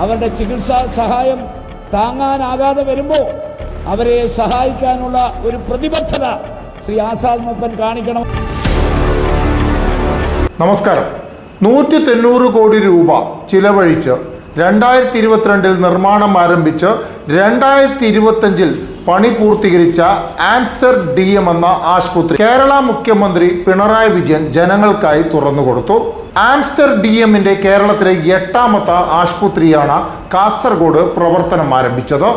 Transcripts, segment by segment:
അവരുടെ ചികിത്സാ സഹായം താങ്ങാനാകാതെ വരുമ്പോൾ അവരെ സഹായിക്കാനുള്ള ഒരു പ്രതിബദ്ധത ശ്രീ ആസാദ് മൂപ്പൻ കാണിക്കണം. നമസ്കാരം. നൂറ്റി തൊണ്ണൂറ് കോടി രൂപ ചിലവഴിച്ച് രണ്ടായിരത്തി ഇരുപത്തിരണ്ടിൽ നിർമ്മാണം ആരംഭിച്ച് രണ്ടായിരത്തി ഇരുപത്തഞ്ചിൽ പണി പൂർത്തീകരിച്ച ആംസ്റ്റർ ഡി എം എന്ന ആശുപത്രി കേരള മുഖ്യമന്ത്രി പിണറായി വിജയൻ ജനങ്ങൾക്കായി തുറന്നുകൊടുത്തു ആംസ്റ്റർ ഡി എമ്മിന്റെ കേരളത്തിലെ എട്ടാമത്തെ ആശുപത്രിയാണ് കാസർഗോഡ് പ്രവർത്തനം ആരംഭിച്ചത്.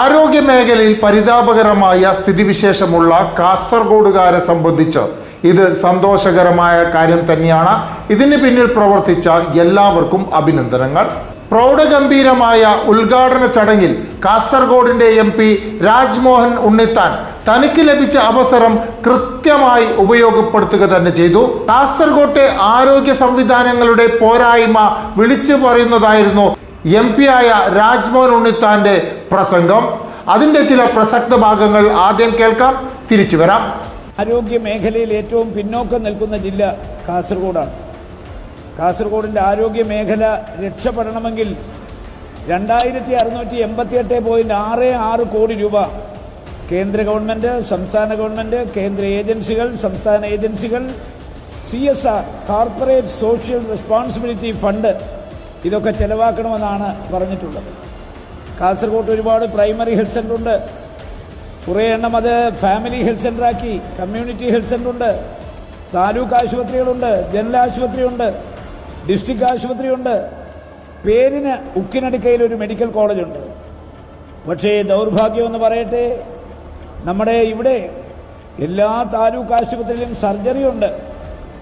ആരോഗ്യ മേഖലയിൽ പരിതാപകരമായ സ്ഥിതിവിശേഷമുള്ള കാസർഗോഡുകാരെ സംബന്ധിച്ച് ഇത് സന്തോഷകരമായ കാര്യം തന്നെയാണ്. ഇതിന് പിന്നിൽ പ്രവർത്തിച്ച എല്ലാവർക്കും അഭിനന്ദനങ്ങൾ. പ്രൗഢഗംഭീരമായ ഉദ്ഘാടന ചടങ്ങിൽ കാസർഗോഡിന്റെ എം പി രാജ്മോഹൻ ഉണ്ണിത്താൻ തനിക്ക് ലഭിച്ച അവസരം കൃത്യമായി ഉപയോഗപ്പെടുത്തുക തന്നെ ചെയ്തു. കാസർഗോട്ടെ ആരോഗ്യ സംവിധാനങ്ങളുടെ പോരായ്മ വിളിച്ചു പറയുന്നതായിരുന്നു എം പി ആയ രാജ്മോഹൻ ഉണ്ണിത്താന്റെ പ്രസംഗം. അതിന്റെ ചില പ്രസക്ത ഭാഗങ്ങൾ ആദ്യം കേൾക്കാം. തിരിച്ചു വരാം. ആരോഗ്യ മേഖലയിൽ ഏറ്റവും പിന്നോക്കം നിൽക്കുന്ന ജില്ല കാസർഗോഡാണ്. കാസർഗോഡിന്റെ ആരോഗ്യ മേഖല രക്ഷപ്പെടണമെങ്കിൽ രണ്ടായിരത്തി അറുന്നൂറ്റി എൺപത്തി എട്ട് പോയിന്റ് ആറ് ആറ് കോടി രൂപ കേന്ദ്ര ഗവൺമെന്റ് സംസ്ഥാന ഗവൺമെന്റ് കേന്ദ്ര ഏജൻസികൾ സംസ്ഥാന ഏജൻസികൾ C S R corporate social responsibility fund ഇതൊക്കെ ചെലവാക്കണമെന്നാണ് പറഞ്ഞിട്ടുള്ളത്. കാസർഗോഡ് ഒരുപാട് പ്രൈമറി ഹെൽത്ത് സെന്റർ ഉണ്ട് കുറേ എണ്ണം അത് ഫാമിലി ഹെൽത്ത് സെന്ററാക്കി കമ്മ്യൂണിറ്റി ഹെൽത്ത് സെന്ററുണ്ട് താലൂക്ക് ആശുപത്രികളുണ്ട് ജനറൽ ആശുപത്രിയുണ്ട്. ഡിസ്ട്രിക്ട് ആശുപത്രിയുണ്ട്. പേരിന് ഉക്കിനടുക്കയിൽ ഒരു മെഡിക്കൽ കോളേജുണ്ട്. പക്ഷേ ദൗർഭാഗ്യം എന്ന് പറയട്ടെ നമ്മുടെ ഇവിടെ എല്ലാ താലൂക്ക് ആശുപത്രിയിലും സർജറി ഉണ്ട്.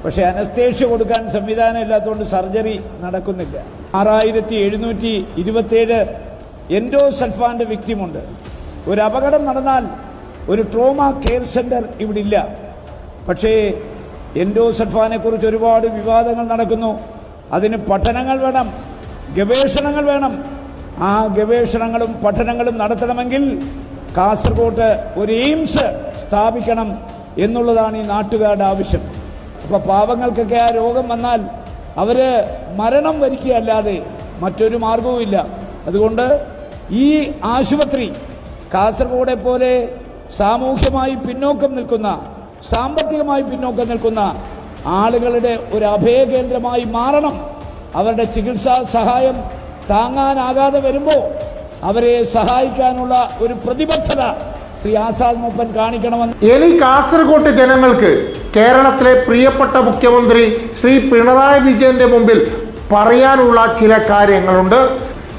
പക്ഷേ അനസ്തേഷ്യ കൊടുക്കാൻ സംവിധാനം ഇല്ലാത്തതുകൊണ്ട് സർജറി നടക്കുന്നില്ല. ആറായിരത്തി എഴുന്നൂറ്റി ഇരുപത്തിയേഴ് എൻഡോ സൽഫാന്റെ വിക്റ്റിമുണ്ട് ഒരു അപകടം നടന്നാൽ ഒരു ട്രോമ കെയർ സെന്റർ ഇവിടെ ഇല്ല പക്ഷേ എൻഡോ കുറിച്ച് ഒരുപാട് വിവാദങ്ങൾ നടക്കുന്നു. അതിന് പഠനങ്ങൾ വേണം ഗവേഷണങ്ങൾ വേണം. ആ ഗവേഷണങ്ങളും പഠനങ്ങളും നടത്തണമെങ്കിൽ കാസർഗോട്ട് ഒരു എയിംസ് സ്ഥാപിക്കണം എന്നുള്ളതാണ് ഈ നാട്ടുകാരുടെ ആവശ്യം. അപ്പോൾ പാവങ്ങൾക്കൊക്കെ ആ രോഗം വന്നാൽ അവർ മരണം വരിക്കുകയല്ലാതെ മറ്റൊരു മാർഗവുമില്ല അതുകൊണ്ട് ഈ ആശുപത്രി കാസർഗോഡെ പോലെ സാമൂഹ്യമായി പിന്നോക്കം നിൽക്കുന്ന സാമ്പത്തികമായി പിന്നോക്കം നിൽക്കുന്ന ആളുകളുടെ ഒരു അഭയകേന്ദ്രമായി മാറണം. അവരുടെ ചികിത്സാ സഹായം താങ്ങാനാകാതെ വരുമ്പോൾ അവരെ സഹായിക്കാനുള്ള ഒരു പ്രതിബദ്ധത ശ്രീ ആസാദ് മൂപ്പൻ കാണിക്കണമെന്ന് ഇനി കാസർഗോട്ട് ജനങ്ങൾക്ക് കേരളത്തിലെ പ്രിയപ്പെട്ട മുഖ്യമന്ത്രി ശ്രീ പിണറായി വിജയന്റെ മുമ്പിൽ പറയാനുള്ള ചില കാര്യങ്ങളുണ്ട്.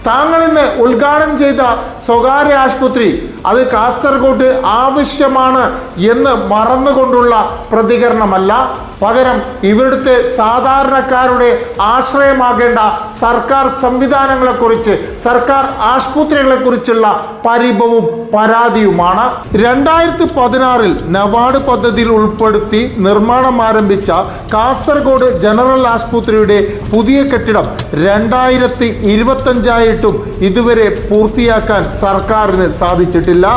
താങ്കൾ ഇന്ന് ഉദ്ഘാടനം ചെയ്ത സ്വകാര്യ ആശുപത്രി അത് കാസർഗോഡ് ആവശ്യമാണ് എന്ന് മറന്നുകൊണ്ടുള്ള പ്രതികരണമല്ല. പകരം ഇവരുടെ സാധാരണക്കാരുടെ ആശ്രയമാകേണ്ട സർക്കാർ സംവിധാനങ്ങളെക്കുറിച്ച് സർക്കാർ ആശുപത്രികളെക്കുറിച്ചുള്ള പരിഭവും പരാതിയുമാണ്. രണ്ടായിരത്തി പതിനാറിൽ നവാഡ് പദ്ധതിയിൽ ഉൾപ്പെടുത്തി നിർമ്മാണം ആരംഭിച്ച കാസർഗോഡ് ജനറൽ ആശുപത്രിയുടെ പുതിയ കെട്ടിടം രണ്ടായിരത്തി ഇരുപത്തഞ്ചായിട്ടും ഇതുവരെ പൂർത്തിയാക്കാൻ സർക്കാരിന് സാധിച്ചിട്ടില്ല.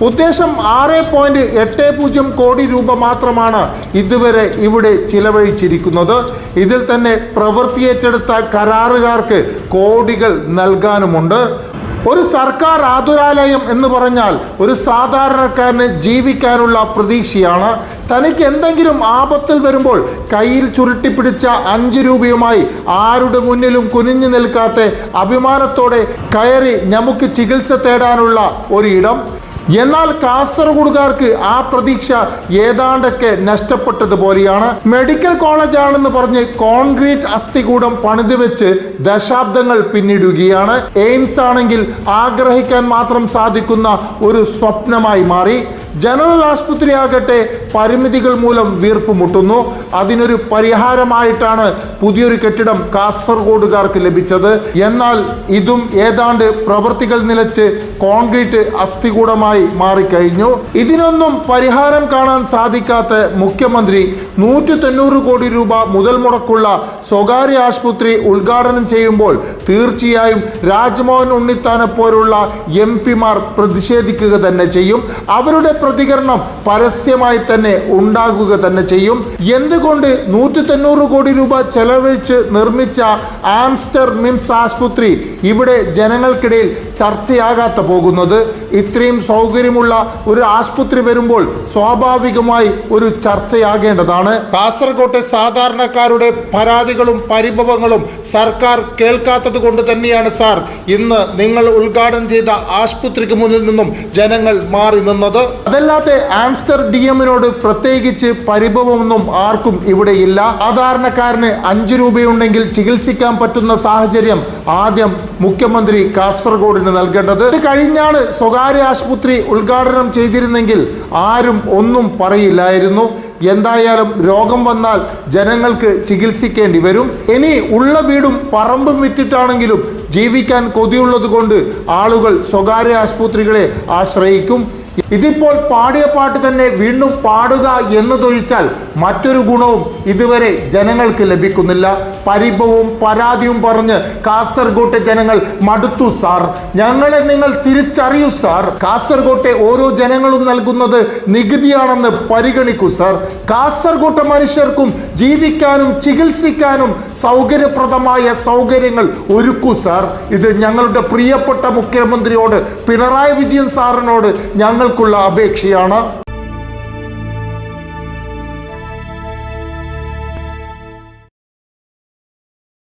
ഉദ്ദേശം ആറ് പോയിന്റ് എട്ട് പൂജ്യം കോടി രൂപ മാത്രമാണ് ഇതുവരെ ഇവിടെ ചിലവഴിച്ചിരിക്കുന്നത്. ഇതിൽ തന്നെ പ്രവൃത്തി ഏറ്റെടുത്ത കരാറുകാർക്ക് കോടികൾ നൽകാനുമുണ്ട്. ഒരു സർക്കാർ ആതുരാലയം എന്ന് പറഞ്ഞാൽ ഒരു സാധാരണക്കാരന് ജീവിക്കാനുള്ള പ്രതീക്ഷയാണ്. തനിക്ക് എന്തെങ്കിലും ആപത്തിൽ വരുമ്പോൾ കയ്യിൽ ചുരുട്ടിപ്പിടിച്ച അഞ്ച് രൂപയുമായി ആരുടെ മുന്നിലും കുനിഞ്ഞു നിൽക്കാത്ത അഭിമാനത്തോടെ കയറി നമുക്ക് ചികിത്സ തേടാനുള്ള ഒരിടം. എന്നാൽ കാസർഗോഡുകാർക്ക് ആ പ്രതീക്ഷ ഏതാണ്ടൊക്കെ നഷ്ടപ്പെട്ടതുപോലെയാണ്. മെഡിക്കൽ കോളേജാണെന്ന് പറഞ്ഞ് കോൺക്രീറ്റ് അസ്ഥികൂടം പണിതുവെച്ച് ദശാബ്ദങ്ങൾ പിന്നിടുകയാണ്. എയിംസ് ആണെങ്കിൽ ആഗ്രഹിക്കാൻ മാത്രം സാധിക്കുന്ന ഒരു സ്വപ്നമായി മാറി. ജനറൽ ആശുപത്രി ആകട്ടെ പരിമിതികൾ മൂലം വീർപ്പ് മുട്ടുന്നു. അതിനൊരു പരിഹാരമായിട്ടാണ് പുതിയൊരു കെട്ടിടം കാസർഗോഡുകാർക്ക് ലഭിച്ചത്. എന്നാൽ ഇതും ഏതാണ്ട് പ്രവൃത്തികൾ നിലച്ച് കോൺക്രീറ്റ് അസ്ഥികൂടമായി പ്രശ്നമായി മാറിക്കഴിഞ്ഞു. ഇതിനൊന്നും പരിഹാരം കാണാൻ സാധിക്കാത്ത മുഖ്യമന്ത്രി നൂറ്റി തൊണ്ണൂറ് കോടി രൂപ മുതൽ മുടക്കുള്ള സ്വകാര്യ ആശുപത്രി ഉദ്ഘാടനം ചെയ്യുമ്പോൾ തീർച്ചയായും രാജ്മോഹൻ ഉണ്ണിത്താനെ പോലുള്ള എം പിമാർ പ്രതിഷേധിക്കുക തന്നെ ചെയ്യും. അവരുടെ പ്രതികരണം പരസ്യമായി തന്നെ ഉണ്ടാകുക തന്നെ ചെയ്യും. എന്തുകൊണ്ട് നൂറ്റി തൊണ്ണൂറ് കോടി രൂപ ചെലവഴിച്ച് നിർമ്മിച്ച ആംസ്റ്റർ മിംസ് ആശുപത്രി ഇവിടെ ജനങ്ങൾക്കിടയിൽ ചർച്ചയാകാത്ത പോകുന്നത്? ഇത്രയും സൗകര്യമുള്ള ഒരു ആശുപത്രി വരുമ്പോൾ സ്വാഭാവികമായി ഒരു ചർച്ചയാകേണ്ടതാണ്. കാസർകോട്ടെ സാധാരണക്കാരുടെ പരാതികളും പരിഭവങ്ങളും സർക്കാർ കേൾക്കാത്തത് കൊണ്ട് തന്നെയാണ് സാർ ഇന്ന് നിങ്ങൾ ഉദ്ഘാടനം ചെയ്ത ആശുപത്രിക്ക് മുന്നിൽ നിന്നും ജനങ്ങൾ മാറി നിന്നത്. അതല്ലാതെ ആംസ്റ്റർ ഡി എമ്മിനോട് പ്രത്യേകിച്ച് പരിഭവമൊന്നും ആർക്കും ഇവിടെയില്ല സാധാരണക്കാരന് അഞ്ചു രൂപയുണ്ടെങ്കിൽ ചികിത്സിക്കാൻ പറ്റുന്ന സാഹചര്യം ആദ്യം മുഖ്യമന്ത്രി കാസർഗോഡിന് നൽകേണ്ടത്. ഇത് കഴിഞ്ഞാണ് സ്വകാര്യ ആശുപത്രി ഉദ്ഘാടനം ചെയ്തിരുന്നെങ്കിൽ ആരും ഒന്നും പറയില്ലായിരുന്നു. എന്തായാലും രോഗം വന്നാൽ ജനങ്ങൾക്ക് ചികിത്സിക്കേണ്ടി വരും. ഇനി ഉള്ള വീടും പറമ്പും വിറ്റിട്ടാണെങ്കിലും ജീവിക്കാൻ കൊതിയുള്ളത് കൊണ്ട് ആളുകൾ സ്വകാര്യ ആശുപത്രികളെ ആശ്രയിക്കും. ഇതിപ്പോൾ പാടിയ പാട്ട് തന്നെ വീണ്ടും പാടുക എന്നതൊഴിച്ചാൽ മറ്റൊരു ഗുണവും ഇതുവരെ ജനങ്ങൾക്ക് ലഭിക്കുന്നില്ല. പരിഭവവും പരാതിയും പറഞ്ഞ് കാസർഗോട്ടെ ജനങ്ങൾ മടുത്തു സാർ. ഞങ്ങളെ നിങ്ങൾ തിരിച്ചറിയൂ സാർ. കാസർഗോട്ടെ ഓരോ ജനങ്ങളും നൽകുന്നത് നികുതിയാണെന്ന് പരിഗണിക്കൂ സാർ. കാസർഗോട്ടെ മനുഷ്യർക്കും ജീവിക്കാനും ചികിത്സിക്കാനും സൗകര്യപ്രദമായ സൗകര്യങ്ങൾ ഒരുക്കൂ സാർ. ഇത് ഞങ്ങളുടെ പ്രിയപ്പെട്ട മുഖ്യമന്ത്രിയോട് പിണറായി വിജയൻ സാറിനോട് ഞങ്ങൾക്കുള്ള അപേക്ഷയാണ്